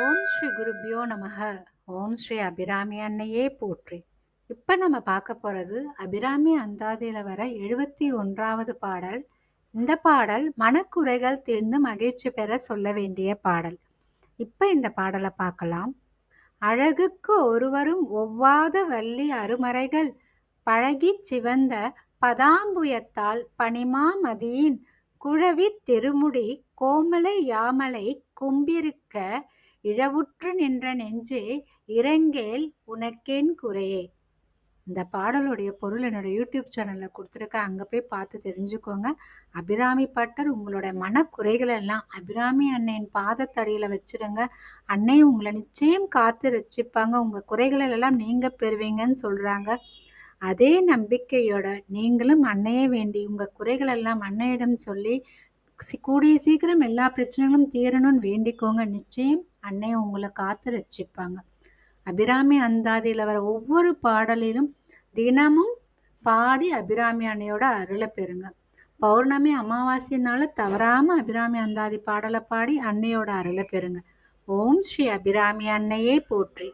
ஓம் ஸ்ரீ குருபியோ நமக. ஓம் ஸ்ரீ அபிராமி அன்னையே போற்றி. இப்போ நம்ம பார்க்க போகிறது அபிராமி அந்தாதியில் வர எழுபத்தி ஒன்றாவது பாடல். இந்த பாடல் மனக்குறைகள் தீர்ந்து மகிழ்ச்சி பெற சொல்ல வேண்டிய பாடல். இப்போ இந்த பாடலை பார்க்கலாம். அழகுக்கு ஒருவரும் ஒவ்வாத வள்ளி அருமறைகள் பழகிச் சிவந்த பதாம்புயத்தால் பனிமாமதியின் குழவி திருமுடி கோமலை யாமலை கும்பிருக்க இழவுற்று நின்ற நெஞ்சே இறங்கேல் உனக்கேன் குறையே. இந்த பாடலுடைய பொருள் என்னோட யூடியூப் சேனலில் கொடுத்துருக்கேன் அங்கே போய் பார்த்து தெரிஞ்சுக்கோங்க. அபிராமி பட்டர் உங்களோட மனக்குறைகள் எல்லாம் அபிராமி அன்னையின் பாதத்தடியில் வச்சுருங்க அன்னை உங்களை நிச்சயம் காத்து ரசிப்பாங்க உங்கள் குறைகளெல்லாம் நீங்கள் பெறுவீங்கன்னு சொல்கிறாங்க அதே நம்பிக்கையோட நீங்களும் அன்னையே வேண்டி உங்கள் குறைகள் எல்லாம் அன்னையிடம் சொல்லி கூடிய சீக்கிரம் எல்லா பிரச்சனைகளும் தீரணும்னு வேண்டிக்கோங்க. நிச்சயம் அன்னையை உங்களை காத்து ரச்சிப்பாங்க அபிராமி அந்தாதியில் வர ஒவ்வொரு பாடலிலும் தினமும் பாடி அபிராமி அன்னையோட அருளை பெறுங்க. பௌர்ணமி அமாவாசைனால தவறாம அபிராமி அந்தாதி பாடலை பாடி அன்னையோட அருளை பெறுங்க. ஓம் ஸ்ரீ அபிராமி அன்னையே போற்றி.